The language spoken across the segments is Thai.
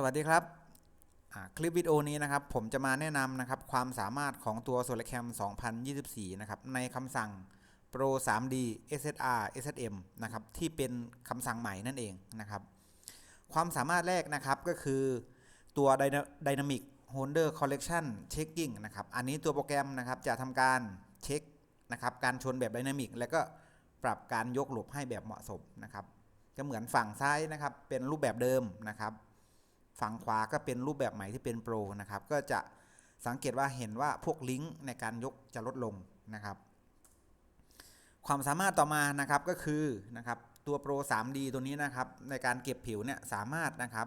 สวัสดีครับ คลิปวิดีโอนี้นะครับ ผมจะมาแนะนำนะครับ ความสามารถของตัว SolarCam 2024 นะครับ ในคำสั่ง Pro 3D SSR SSM นะครับ ที่เป็นคำสั่งใหม่นั่นเองนะครับ ความสามารถแรกนะครับก็คือตัว Dynamic Holder Collection Checking นะครับ อันนี้ตัวโปรแกรมนะครับจะทำการเช็คนะครับ การชนแบบ Dynamic แล้วก็ปรับการยกหลบให้แบบเหมาะสมนะครับ จะเหมือนฝั่งซ้ายนะครับ เป็นรูปแบบเดิมนะครับ ฝั่งขวาก็เป็นรูปแบบใหม่ที่เป็นโปรนะครับ ก็จะสังเกตว่าเห็นว่าพวกลิงก์ในการยกจะลดลงนะครับ ความสามารถต่อมานะครับก็คือนะครับตัวโปร 3D ตัวนี้นะครับในการเก็บผิวเนี่ยสามารถนะครับ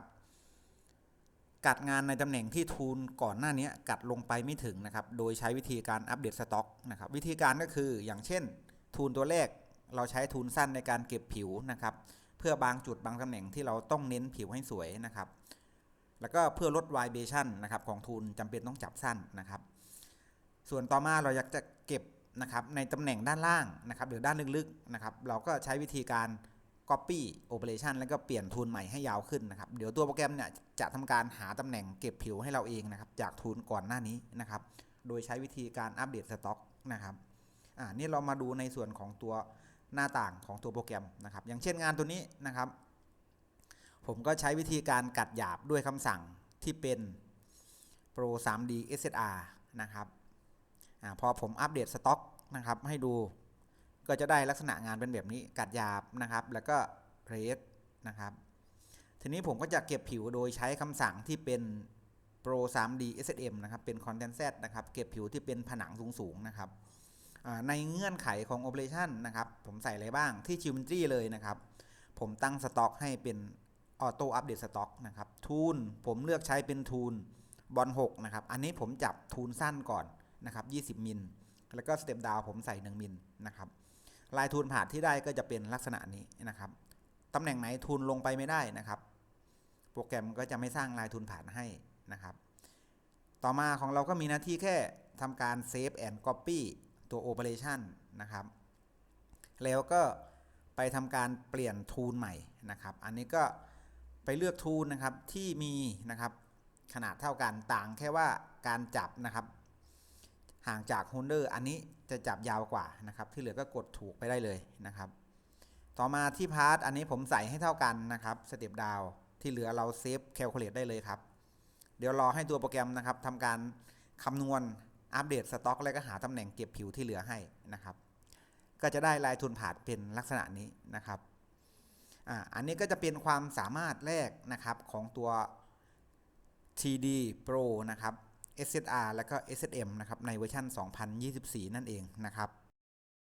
กัดงานในตำแหน่งที่ทูลก่อนหน้านี้กัดลงไปไม่ถึงนะครับ โดยใช้วิธีการอัปเดตสต็อกนะครับ วิธีการก็คืออย่างเช่น ทูลตัวแรกเราใช้ทูลสั้นในการเก็บผิวนะครับ เพื่อบางจุดบางตำแหน่งที่เราต้องเน้นผิวให้สวยนะครับ แล้วก็เพื่อลด vibration นะครับของทูลจำเป็นต้องจับสั้นนะครับ ส่วนต่อมาเราอยากจะเก็บนะครับในตำแหน่งด้านล่างนะครับหรือด้านลึกๆนะครับเราก็ใช้วิธีการ copy operation แล้วก็เปลี่ยนทูลใหม่ให้ยาวขึ้นนะครับ เดี๋ยวตัวโปรแกรมเนี่ยจะทำการหาตำแหน่งเก็บผิวให้เราเองนะครับจากทูลก่อนหน้านี้นะครับ โดยใช้วิธีการอัปเดตสต็อกนะครับอ่านี่เรามาดูในส่วนของตัวหน้าต่างของตัวโปรแกรมนะครับ อย่างเช่นงานตัวนี้นะครับ ผมก็ใช้วิธีการกัดหยาบด้วยคำสั่งที่เป็น Pro 3D SSR นะครับอพอผมอัปเดตสต็อกนะครับ ให้ดูก็จะได้ลักษณะงานเป็นแบบนี้กัดหยาบนะครับ แล้วก็เรสนะครับ ทีนี้ผมก็จะเก็บผิวโดยใช้คำสั่งที่เป็น Pro 3D SSM นะครับ เป็น Content Z นะครับ เก็บผิวที่เป็นผนังสูงๆนะครับ ในเงื่อนไขของ Operation นะครับ ผมใส่อะไรบ้างที่ Geometry เลยนะครับ ผมตั้งสต็อกให้เป็น Auto Update Stock นะครับทูลผมเลือกใช้เป็นทูลบอล6นะครับ อันนี้ผมจับทูลสั้นก่อนนะครับ 20 มิล แล้วก็สเต็ปดาวผมใส่ 1 มิลนะครับ ลายทูลผ่านที่ได้ก็จะเป็นลักษณะนี้นะครับ ตำแหน่งไหนทูลลงไปไม่ได้นะครับ โปรแกรมก็จะไม่สร้างลายทูลผ่านให้นะครับ ต่อมาของเราก็มีหน้าที่แค่ทำการ Save and Copy ตัว Operation นะครับ แล้วก็ไปทำการเปลี่ยนทูลใหม่นะครับ อันนี้ก็ ไปเลือกทูลนะครับที่มีนะครับขนาดเท่ากันต่างแค่ว่าการจับนะครับ ห่างจากโฮลเดอร์อันนี้จะจับยาวกว่านะครับ ที่เหลือก็กดถูกไปได้เลยนะครับ ต่อมาที่พาร์ทอันนี้ผมใส่ให้เท่ากันนะครับสเต็ปดาวที่เหลือเราเซฟแคลคูลเลตได้เลยครับ เดี๋ยวรอให้ตัวโปรแกรมนะครับทำการคำนวณอัปเดตสต็อก แล้วก็หาตำแหน่งเก็บผิวที่เหลือให้นะครับ ก็จะได้ลายทุนผานเป็นลักษณะนี้นะครับ อ่าอันนี้ก็จะเป็นความสามารถแรกนะครับของตัว TD Pro นะครับ SSR แล้วก็ SSM นะครับในเวอร์ชัน2024 นั่นเองนะครับ